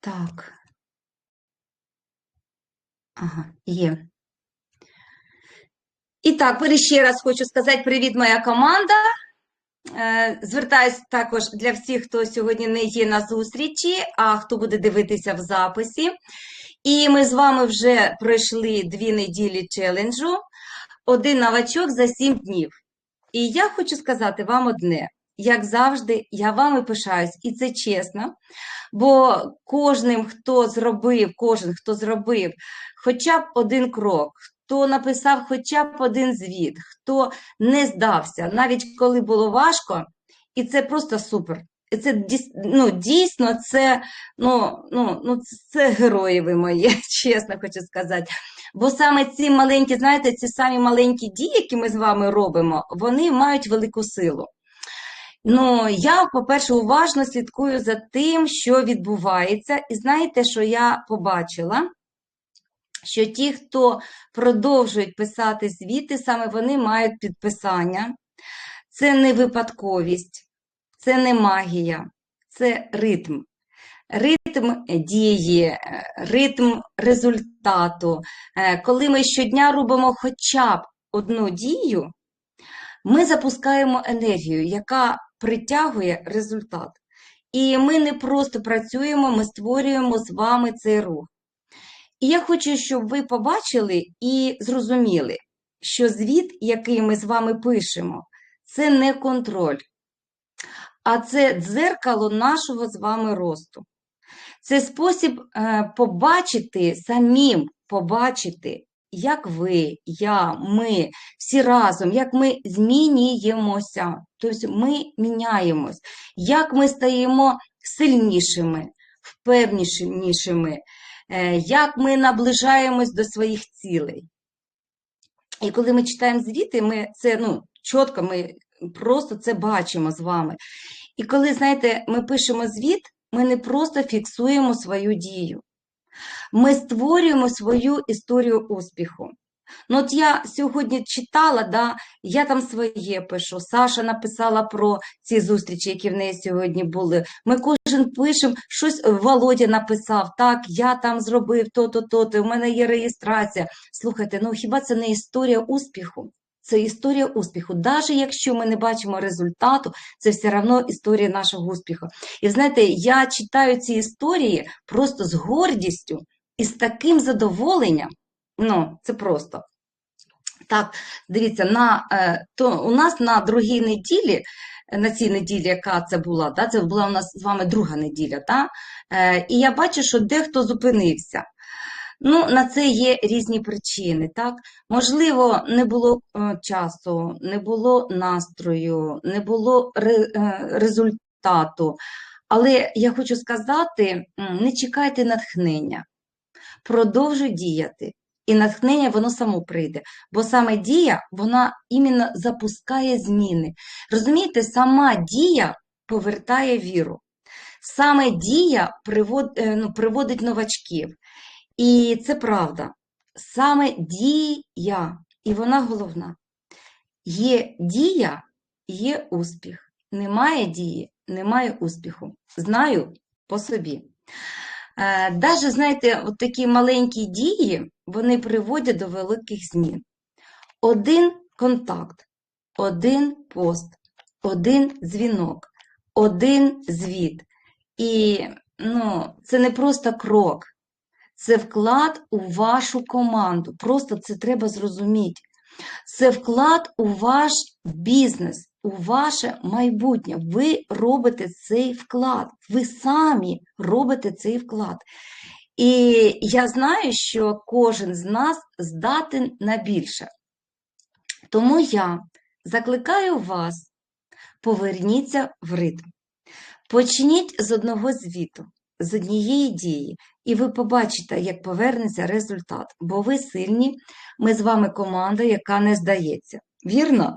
Так. Ага, є. І так, ще раз хочу сказати привіт, моя команда. Е, Звертаюсь також для всіх, хто сьогодні не є на зустрічі, а хто буде дивитися в записі. І ми з вами вже пройшли дві неділі челенджу. Один новачок за сім днів. І я хочу сказати вам одне: як завжди, я вами пишаюсь, і це чесно. Бо кожним, хто зробив, кожен, хто зробив хоча б один крок, хто написав хоча б один звіт, хто не здався, навіть коли було важко, і це просто супер. І це ну, дійсно це, ну, ну, ну, це герої ви мої, чесно хочу сказати. Бо саме ці маленькі, знаєте, ці самі маленькі дії, які ми з вами робимо, вони мають велику силу. Ну, я, по-перше, уважно слідкую за тим, що відбувається, і знаєте, що я побачила? Що ті, хто продовжують писати звіти, саме вони мають підписання. Це не випадковість, це не магія, це ритм. Ритм дії, е, ритм результату. Е, Коли ми щодня робимо хоча б одну дію, ми запускаємо енергію, яка притягує результат. І ми не просто працюємо, ми створюємо з вами цей рух. І я хочу, щоб ви побачили і зрозуміли, що звіт, який ми з вами пишемо, це не контроль, а це дзеркало нашого з вами росту. Це спосіб е, побачити самим, побачити, як ви, я, ми, всі разом, як ми змінюємося, тобто ми міняємось, як ми стаємо сильнішими, впевнішими, е, як ми наближаємось до своїх цілей. І коли ми читаємо звіти, ми це ну, чітко, ми просто це бачимо з вами. І коли, знаєте, ми пишемо звіт, ми не просто фіксуємо свою дію. Ми створюємо свою історію успіху. Ну, от я сьогодні читала, да, я там своє пишу. Саша написала про ці зустрічі, які в неї сьогодні були. Ми кожен пишемо, щось Володя написав, так, я там зробив то-то, то-то, у мене є реєстрація. Слухайте, ну хіба це не історія успіху? Це історія успіху. Навіть якщо ми не бачимо результату, це все одно історія нашого успіху. І знаєте, я читаю ці історії просто з гордістю і з таким задоволенням. Ну, це просто. Так, дивіться, на, е, то у нас на другій неділі, е, на цій неділі, яка це була, да, це була у нас з вами друга неділя, да, е, і я бачу, що дехто зупинився. Ну, на це є різні причини, так? Можливо, не було часу, не було настрою, не було результату. Але я хочу сказати, не чекайте натхнення, продовжуй діяти. І натхнення воно само прийде, бо саме дія, вона іменно запускає зміни. Розумієте, сама дія повертає віру. Саме дія привод, е, ну, приводить новачків. І це правда. Саме дія, і вона головна. Є дія, є успіх. Немає дії, немає успіху. Знаю по собі. Е, Даже, знаєте, от такі маленькі дії, вони приводять до великих змін. Один контакт, один пост, один дзвінок, один звіт. І ну, це не просто крок, це вклад у вашу команду. Просто це треба зрозуміти. Це вклад у ваш бізнес, у ваше майбутнє. Ви робите цей вклад. Ви самі робите цей вклад. І я знаю, що кожен з нас здатен на більше. Тому я закликаю вас, поверніться в ритм. Почніть з одного звіту, з однієї дії, і ви побачите, як повернеться результат. Бо ви сильні, ми з вами команда, яка не здається. Вірно?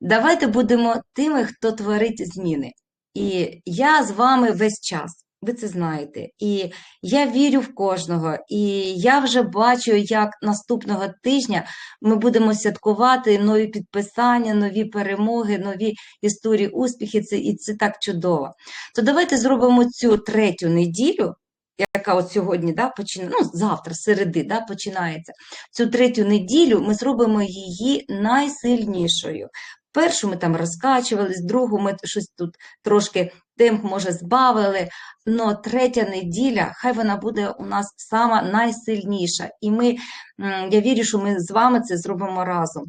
Давайте будемо тими, хто творить зміни. І я з вами весь час. Ви це знаєте. І я вірю в кожного. І я вже бачу, як наступного тижня ми будемо святкувати нові підписання, нові перемоги, нові історії успіхи. Це, і це так чудово. То давайте зробимо цю третю неділю яка от сьогодні, да, почина... ну, завтра, середи, да, починається, цю третю неділю ми зробимо її найсильнішою. Першу ми там розкачувались, другу ми щось тут трошки темп, може, збавили, Но третя неділя, хай вона буде у нас сама найсильніша. І ми, я вірю, що ми з вами це зробимо разом.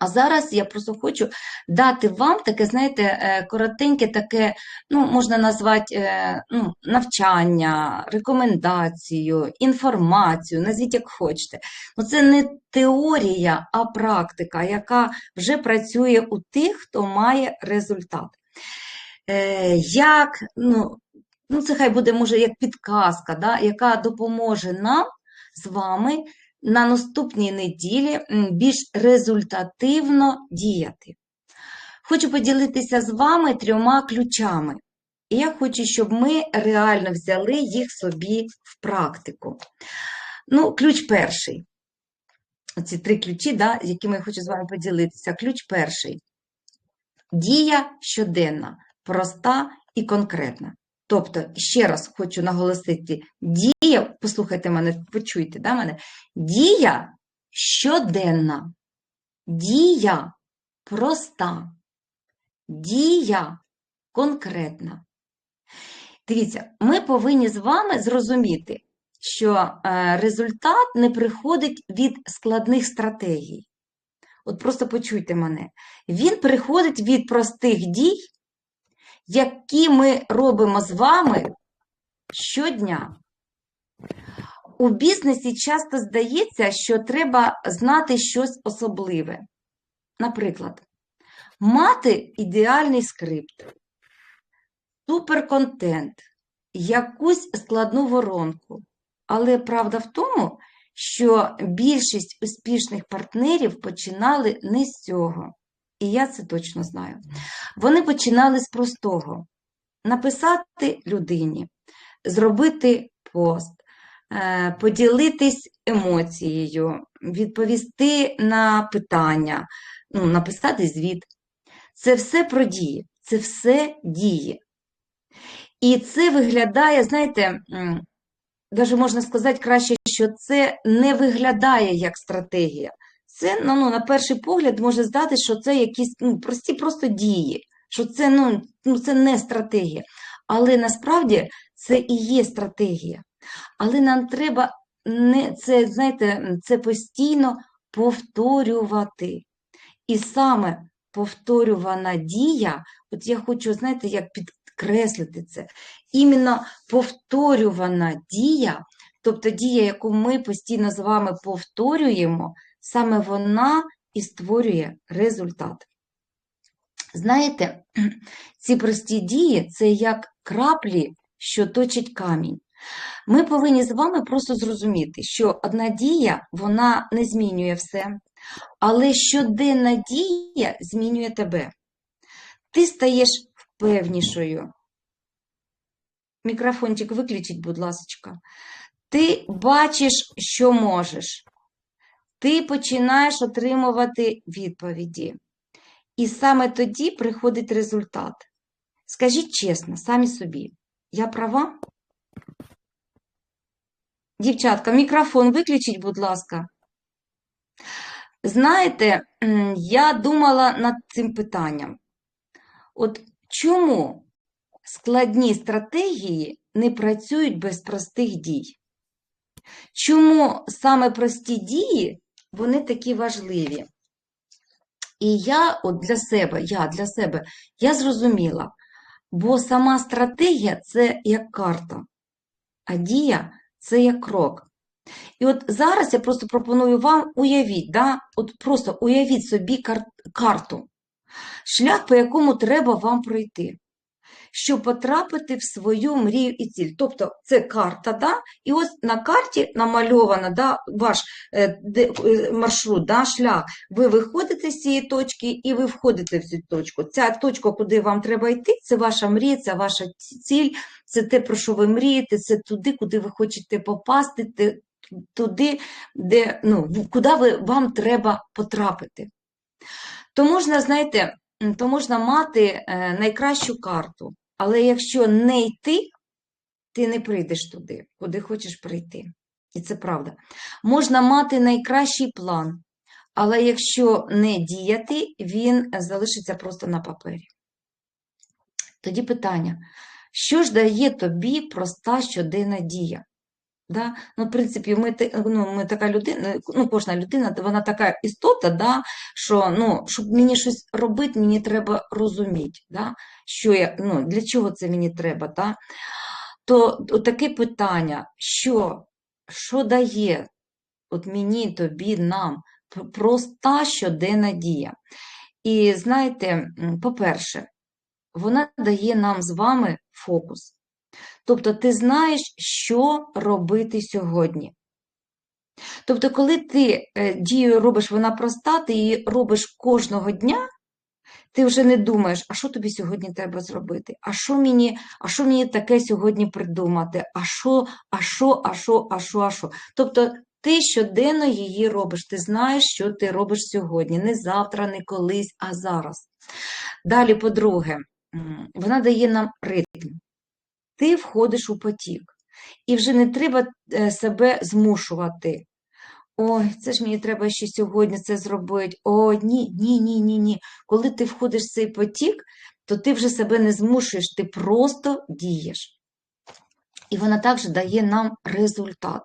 А зараз я просто хочу дати вам таке, знаєте, е, коротеньке таке, ну, можна назвати е, ну, навчання, рекомендацію, інформацію, назвіть як хочете. Ну, це не теорія, а практика, яка вже працює у тих, хто має результат. Е, Як, ну, ну це хай буде, може, як підказка, да, яка допоможе нам з вами на наступній неділі більш результативно діяти. Хочу поділитися з вами трьома ключами. І я хочу, щоб ми реально взяли їх собі в практику. Ну, ключ перший. Оці три ключі, да, якими я хочу з вами поділитися. Ключ перший. Дія щоденна, проста і конкретна. Тобто, ще раз хочу наголосити, дія, послухайте мене, почуйте да, мене, дія щоденна, дія проста, дія конкретна. Дивіться, ми повинні з вами зрозуміти, що е, результат не приходить від складних стратегій. От просто почуйте мене. Він приходить від простих дій, які ми робимо з вами щодня. У бізнесі часто здається, що треба знати щось особливе. Наприклад, мати ідеальний скрипт, суперконтент, якусь складну воронку. Але правда в тому, що більшість успішних партнерів починали не з цього. І я це точно знаю. Вони починали з простого: написати людині, зробити пост, е, поділитись емоцією, відповісти на питання, ну, написати звіт. Це все про дії, це все дії. І це виглядає, знаєте, навіть можна сказати краще, що це не виглядає як стратегія. Це, ну, ну, на перший погляд, може здати, що це якісь ну, прості просто дії, що це, ну, ну, це не стратегія. Але насправді це і є стратегія. Але нам треба не, це, знаєте, це постійно повторювати. І саме повторювана дія, от я хочу, знаєте, як підкреслити це, іменно повторювана дія, тобто дія, яку ми постійно з вами повторюємо, саме вона і створює результат. Знаєте, ці прості дії це як краплі, що точать камінь. Ми повинні з вами просто зрозуміти, що одна дія вона не змінює все, але щоденна дія змінює тебе. Ти стаєш впевнішою. Мікрофончик виключіть, будь ласка. Ти бачиш, що можеш. Ти починаєш отримувати відповіді. І саме тоді приходить результат. Скажіть чесно, самі собі, я права? Дівчатка, мікрофон виключіть, будь ласка. Знаєте, я думала над цим питанням. От чому складні стратегії не працюють без простих дій? Чому саме прості дії, вони такі важливі? І я от для себе, я для себе, я зрозуміла, бо сама стратегія це як карта, а дія це як крок. І от зараз я просто пропоную вам уявіть, да? от просто уявіть собі кар карту, шлях, по якому треба вам пройти щоб потрапити в свою мрію і ціль. Тобто це карта, да? і ось на карті намальовано да, ваш е, е, маршрут, да, шлях. Ви виходите з цієї точки і ви входите в цю точку. Ця точка, куди вам треба йти, це ваша мрія, це ваша ціль, це те, про що ви мрієте, це туди, куди ви хочете попасти, туди, де, ну, куди ви, вам треба потрапити. То можна, знаєте, то можна мати е, найкращу карту, але якщо не йти, ти не прийдеш туди, куди хочеш прийти. І це правда. Можна мати найкращий план, але якщо не діяти, він залишиться просто на папері. Тоді питання: що ж дає тобі проста щоденна дія? Да? Ну, в принципі, ми, ну, ми така людина, ну, кожна людина, вона така істота, да, що ну, щоб мені щось робити, мені треба розуміти, да, що я, ну, для чого це мені треба. Да? То таке питання, що, що дає от мені, тобі, нам проста щоденна дія? І знаєте, по-перше, вона дає нам з вами фокус. Тобто ти знаєш, що робити сьогодні. Тобто, коли ти е, дію робиш, вона проста, ти її робиш кожного дня, ти вже не думаєш, а що тобі сьогодні треба зробити? А що мені, а що мені таке сьогодні придумати? А що, а що, а що, а що, а що? Тобто ти щоденно її робиш, ти знаєш, що ти робиш сьогодні, не завтра, не колись, а зараз. Далі, по-друге, вона дає нам ритм. Ти входиш у потік, і вже не треба е, себе змушувати. Ой, це ж мені треба ще сьогодні це зробити. О, ні, ні, ні, ні, ні. Коли ти входиш в цей потік, то ти вже себе не змушуєш, ти просто дієш. І вона також дає нам результат.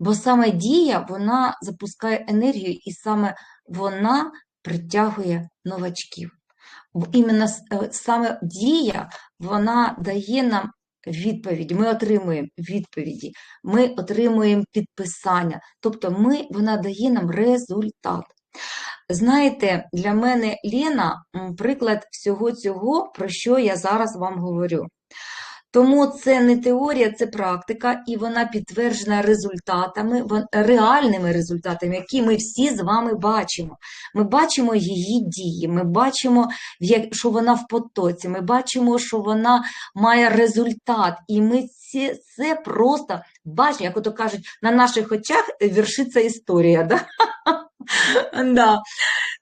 Бо саме дія, вона запускає енергію, і саме вона притягує новачків. Іменно е, саме дія, вона дає нам відповідь. Ми отримуємо відповіді, ми отримуємо підписання. Тобто ми, вона дає нам результат. Знаєте, для мене Лена приклад всього цього, про що я зараз вам говорю. Тому це не теорія, це практика, і вона підтверджена результатами, реальними результатами, які ми всі з вами бачимо. Ми бачимо її дії, ми бачимо, що вона в потоці, ми бачимо, що вона має результат, і ми це, це просто бачимо, як ото кажуть, на наших очах вершиться історія.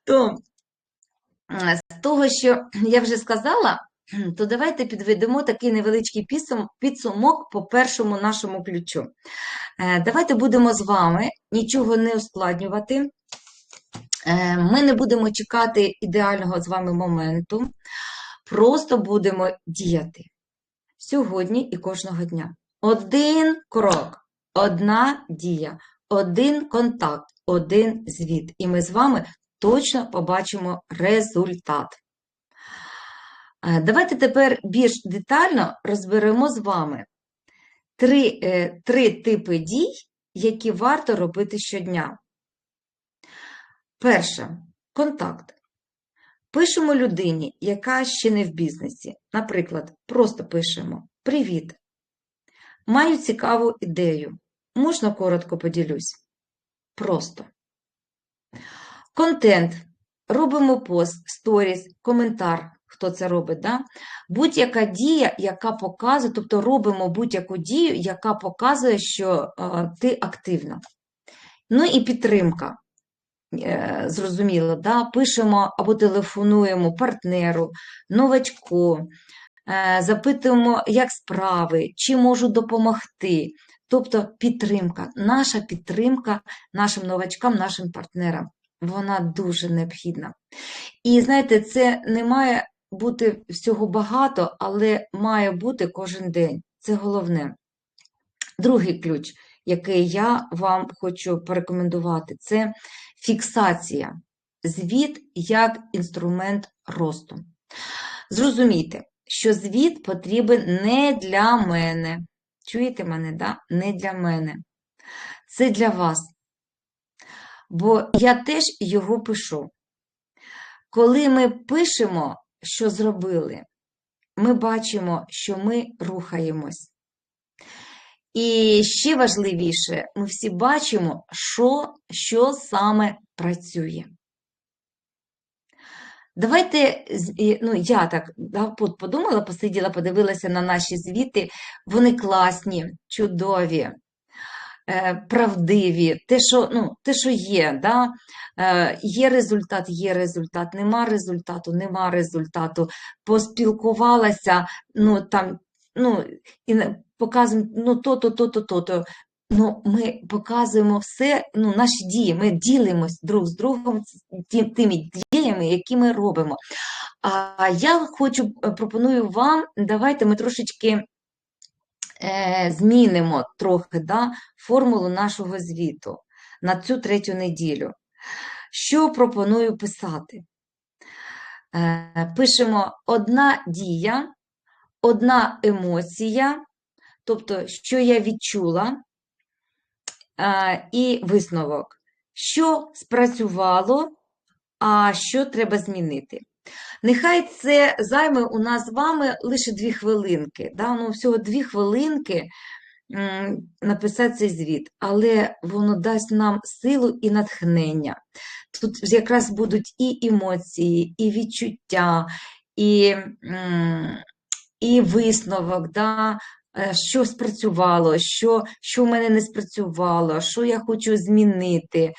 То з того, що я вже сказала, то давайте підведемо такий невеличкий підсум- підсумок по першому нашому ключу. Е, Давайте будемо з вами нічого не ускладнювати. Е, Ми не будемо чекати ідеального з вами моменту, просто будемо діяти сьогодні і кожного дня. Один крок, одна дія, один контакт, один звіт. І ми з вами точно побачимо результат. Е, Давайте тепер більш детально розберемо з вами три, е, три типи дій, які варто робити щодня. Перше контакт. Пишемо людині, яка ще не в бізнесі. Наприклад, просто пишемо Привіт. Маю цікаву ідею. Можна коротко поділюсь? Просто. Контент. Робимо пост, сторіс, коментар, хто це робить. Да? Будь-яка дія, яка показує, тобто робимо будь-яку дію, яка показує, що е, ти активна. Ну і підтримка. Е, Зрозуміло, да? пишемо або телефонуємо партнеру, новачку, е, запитуємо, як справи, чи можу допомогти. Тобто підтримка, наша підтримка нашим новачкам, нашим партнерам, вона дуже необхідна. І знаєте, це не має бути всього багато, але має бути кожен день. Це головне. Другий ключ, який я вам хочу порекомендувати, це фіксація. Звіт як інструмент росту. Зрозумійте, що звіт потрібен не для мене. Чуєте мене, да? Не для мене. Це для вас. Бо я теж його пишу. Коли ми пишемо, що зробили, ми бачимо, що ми рухаємось. І ще важливіше, ми всі бачимо, що, що саме працює. Давайте, ну, я так подумала, посиділа, подивилася на наші звіти. Вони класні, чудові, правдиві, те, що, ну, те, що є. Да? Е, Є результат, є результат, нема результату, нема результату. Поспілкувалася, ну там ну, і показуємо ну, то-то, то-то, то-то. Ну, ми показуємо все, ну, наші дії, ми ділимось друг з другом тими діями, які ми робимо. А я хочу, е, пропоную вам, давайте ми трошечки е, змінимо трохи да, формулу нашого звіту на цю третю неділю. Що пропоную писати? Е, Пишемо одна дія, одна емоція, тобто, що я відчула, е, і висновок, що спрацювало, а що треба змінити. Нехай це займе у нас з вами лише дві хвилинки, да? ну, всього дві хвилинки написати цей звіт, але воно дасть нам силу і натхнення. Тут якраз будуть і емоції, і відчуття, і, і висновок, да? е, що спрацювало, що, що в мене не спрацювало, що я хочу змінити.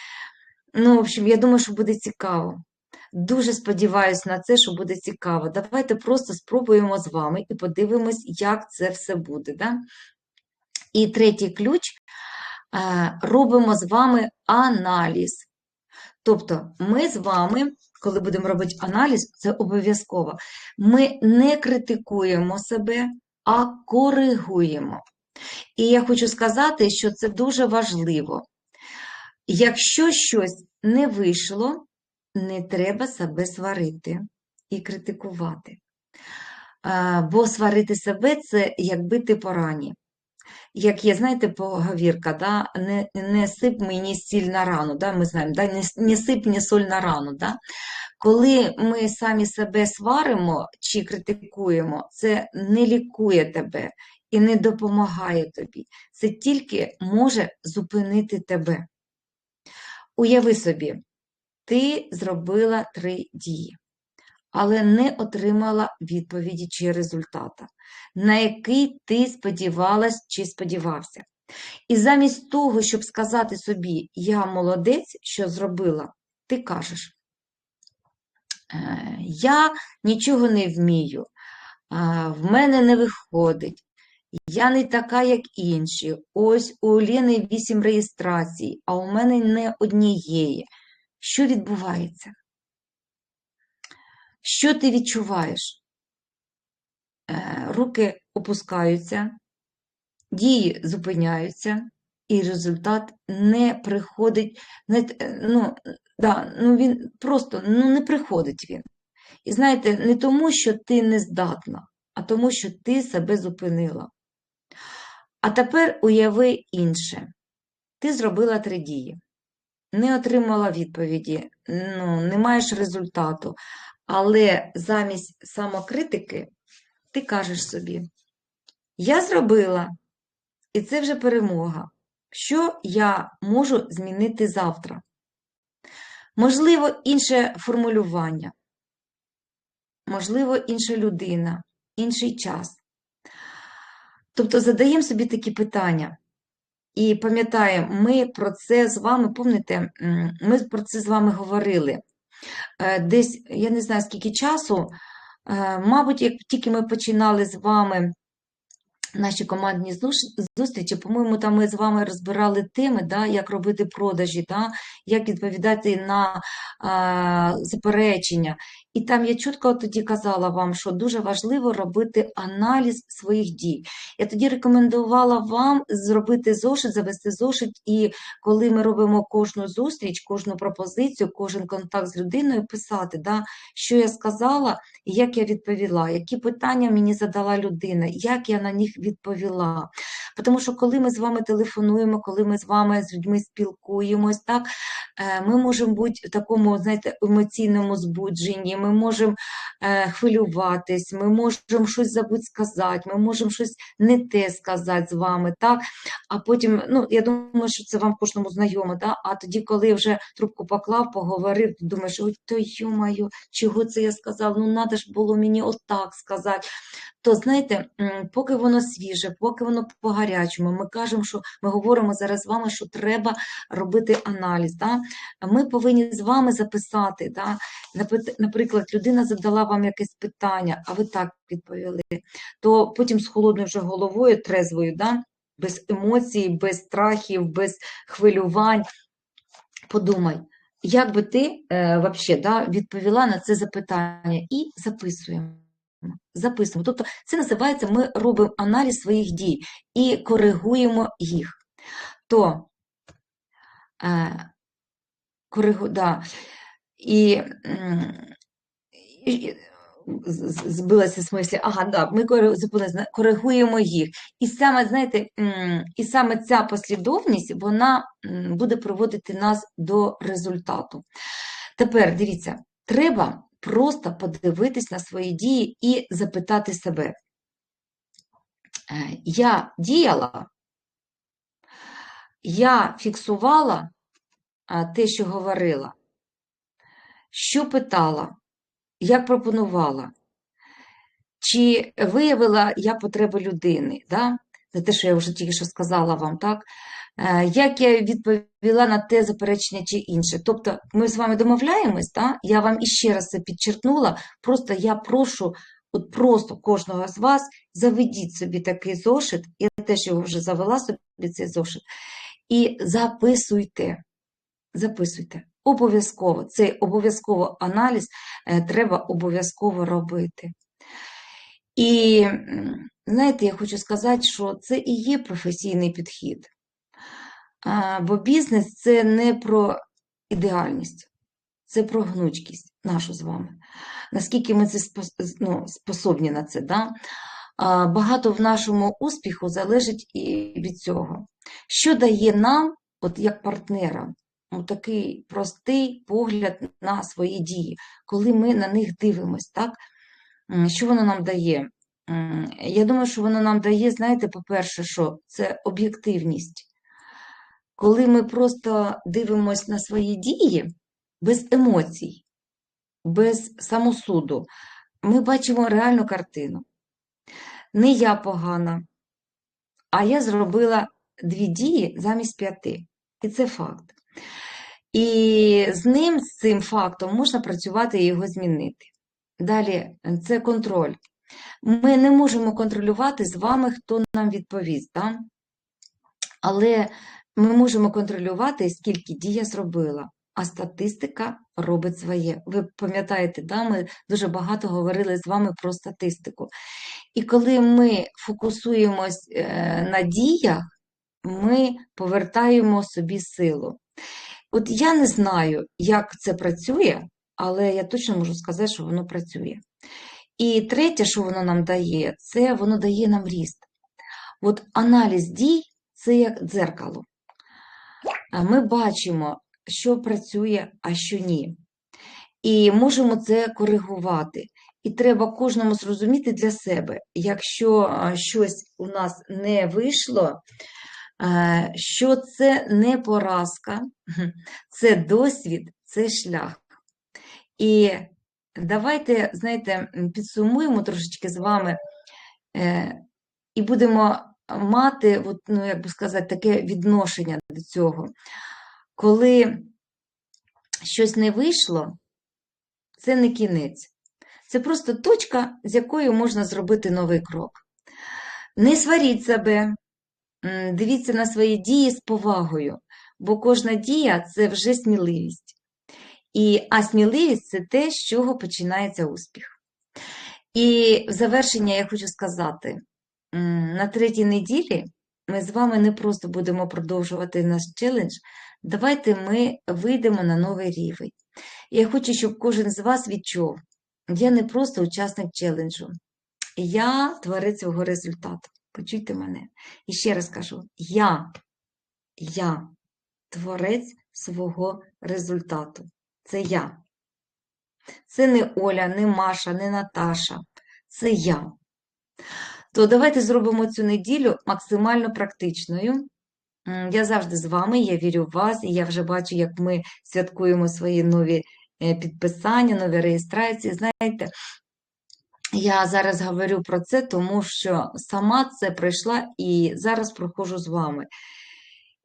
Ну, в общем, я думаю, що буде цікаво. Дуже сподіваюся на це, що буде цікаво. Давайте просто спробуємо з вами і подивимось, як це все буде. Да? І третій ключ е, робимо з вами аналіз. Тобто, ми з вами, коли будемо робити аналіз, це обов'язково. Ми не критикуємо себе, а коригуємо. І я хочу сказати, що це дуже важливо. Якщо щось не вийшло, не треба себе сварити і критикувати. Бо сварити себе це як бити по рані. Як є, знаєте, поговірка, да? не, не сип мені сіль на рану, да? ми знаємо, да? не, не сип мені соль на рану. Да? Коли ми самі себе сваримо чи критикуємо, це не лікує тебе і не допомагає тобі. Це тільки може зупинити тебе. Уяви собі, ти зробила три дії, але не отримала відповіді чи результата, на який ти сподівалась чи сподівався. І замість того, щоб сказати собі, я молодець, що зробила, ти кажеш, «Е, я нічого не вмію, в мене не виходить, я не така, як інші. Ось у Ліни вісім реєстрацій, а у мене не однієї. Що відбувається? Що ти відчуваєш? Е, Руки опускаються, дії зупиняються, і результат не приходить. е, Ну, да, ну він просто ну, не приходить він. І знаєте, не тому, що ти не здатна, а тому, що ти себе зупинила. А тепер уяви інше. Ти зробила три дії, не отримала відповіді, ну, не маєш результату, але замість самокритики ти кажеш собі: Я зробила, і це вже перемога. Що я можу змінити завтра? Можливо, інше формулювання, можливо, інша людина, інший час. Тобто задаємо собі такі питання. І пам'ятаємо, ми про це з вами, м, ми про це з вами говорили. Е, Десь, я не знаю, скільки часу, е, мабуть, як тільки ми починали з вами наші командні зустрічі, по-моєму, там ми з вами розбирали теми, да, як робити продажі, да, як відповідати на а, заперечення. І там я чітко тоді казала вам, що дуже важливо робити аналіз своїх дій. Я тоді рекомендувала вам зробити зошит, завести зошит, і коли ми робимо кожну зустріч, кожну пропозицію, кожен контакт з людиною, писати, да, що я сказала як я відповіла, які питання мені задала людина, як я на них відповіла. Тому що коли ми з вами телефонуємо, коли ми з вами з людьми спілкуємось, так, е, ми можемо бути в такому, знаєте, емоційному збудженні, ми можемо е, хвилюватись, ми можемо щось забути сказати, ми можемо щось не те сказати з вами, так, а потім, ну, я думаю, що це вам кожному знайомо, так, а тоді, коли вже трубку поклав, поговорив, думаєш, ой, то ю-маю, чого це я сказав, ну, треба ж було мені отак сказати. То знаєте, поки воно свіже, поки воно по-гарячому, ми кажемо, що ми говоримо зараз з вами, що треба робити аналіз. Да? Ми повинні з вами записати. Да? Наприклад, людина задала вам якесь питання, а ви так відповіли, то потім з холодною вже головою, трезвою, да? без емоцій, без страхів, без хвилювань. Подумай, як би ти е, вообще, да, відповіла на це запитання і записуємо. Записуємо. Тобто це називається ми робимо аналіз своїх дій і коригуємо їх. То е, коригу, да, і, і- збилася з мислі, ага, да, ми коригуємо їх. І саме, знаєте, і саме ця послідовність, вона буде приводити нас до результату. Тепер дивіться, треба просто подивитись на свої дії і запитати себе. Е, Я діяла, я фіксувала те, що говорила, що питала, як пропонувала, чи виявила я потреби людини, да? за те, що я вже тільки що сказала вам, так? Е, Як я відповіла на те заперечення чи інше. Тобто ми з вами домовляємось, да? я вам іще раз це підчеркнула, просто я прошу от просто кожного з вас заведіть собі такий зошит, я теж його вже завела собі цей зошит, і записуйте. Записуйте. Обов'язково. Цей обов'язково аналіз е, треба обов'язково робити. І знаєте, я хочу сказати, що це і є професійний підхід. Бо бізнес це не про ідеальність, це про гнучкість нашу з вами. Наскільки ми це ну, способні на це. Да? Багато в нашому успіху залежить і від цього. Що дає нам, от як партнерам, ну, такий простий погляд на свої дії, коли ми на них дивимось, так? Що воно нам дає? Я думаю, що воно нам дає, знаєте, по-перше, що це об'єктивність. Коли ми просто дивимось на свої дії без емоцій, без самосуду, ми бачимо реальну картину. Не я погана, а я зробила дві дії замість п'яти. І це факт. І з ним, з цим фактом, можна працювати і його змінити. Далі, це контроль. Ми не можемо контролювати з вами, хто нам відповість. Да? Але ми можемо контролювати, скільки дій я зробила, а статистика робить своє. Ви пам'ятаєте, да? ми дуже багато говорили з вами про статистику. І коли ми фокусуємось е, на діях, ми повертаємо собі силу. От я не знаю, як це працює, але я точно можу сказати, що воно працює. І третє, що воно нам дає, це воно дає нам ріст. От аналіз дій це як дзеркало. Ми бачимо, що працює, а що ні. І можемо це коригувати. І треба кожному зрозуміти для себе, якщо щось у нас не вийшло, що це не поразка, це досвід, це шлях. І давайте, знаєте, підсумуємо трошечки з вами е, і будемо мати, от, ну, як би сказати, таке відношення до цього. Коли щось не вийшло, це не кінець. Це просто точка, з якою можна зробити новий крок. Не сваріть себе, дивіться на свої дії з повагою, бо кожна дія це вже сміливість. І, а сміливість це те, з чого починається успіх. І в завершення я хочу сказати: на третій неділі ми з вами не просто будемо продовжувати наш челендж, давайте ми вийдемо на новий рівень. Я хочу, щоб кожен з вас відчув, я не просто учасник челенджу, я творець свого результату. Почуйте мене. І ще раз кажу: я, я творець свого результату. Це я. Це не Оля, не Маша, не Наташа. Це я. То давайте зробимо цю неділю максимально практичною. Я завжди з вами, я вірю в вас, і я вже бачу, як ми святкуємо свої нові е, підписання, нові реєстрації. Знаєте, я зараз говорю про це, тому що сама це пройшла і зараз проходжу з вами.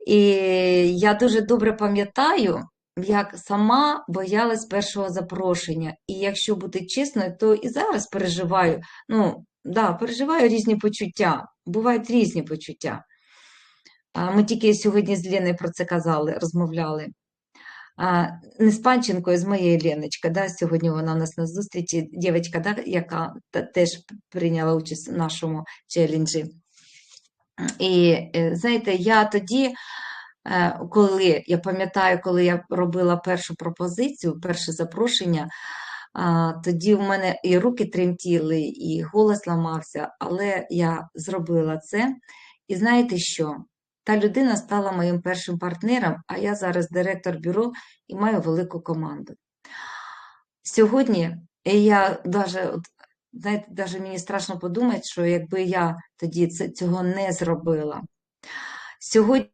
І я дуже добре пам'ятаю, як сама боялась першого запрошення. І якщо бути чесною, то і зараз переживаю. Ну, да, переживаю різні почуття. Бувають різні почуття. Ми тільки сьогодні з Леною про це казали, розмовляли. Не з Панченкою, з моєю Леночкою. Да? Сьогодні вона у нас на зустрічі, дівчинка, да? яка теж прийняла участь в нашому челенджі. І е, знаєте, я тоді, е, коли я пам'ятаю, коли я робила першу пропозицію, перше запрошення, а, тоді в мене і руки тремтіли, і голос ламався, але я зробила це. І знаєте що? Та людина стала моїм першим партнером, а я зараз директор бюро і маю велику команду. Сьогодні я даже, от, знаєте, даже мені страшно подумати, що якби я тоді цього не зробила. Сьогодні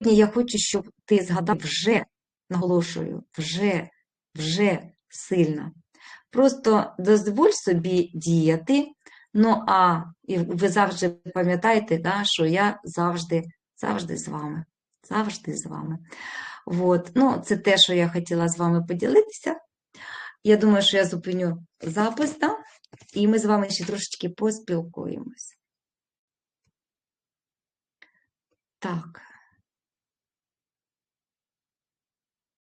я хочу, щоб ти згадав вже, наголошую, вже, вже сильно. Просто дозволь собі діяти. Ну, а і ви завжди пам'ятаєте, да, що я завжди, завжди з вами. Завжди з вами. От. Ну, це те, що я хотіла з вами поділитися. Я думаю, що я зупиню запис, да? і ми з вами ще трошечки поспілкуємось. Так.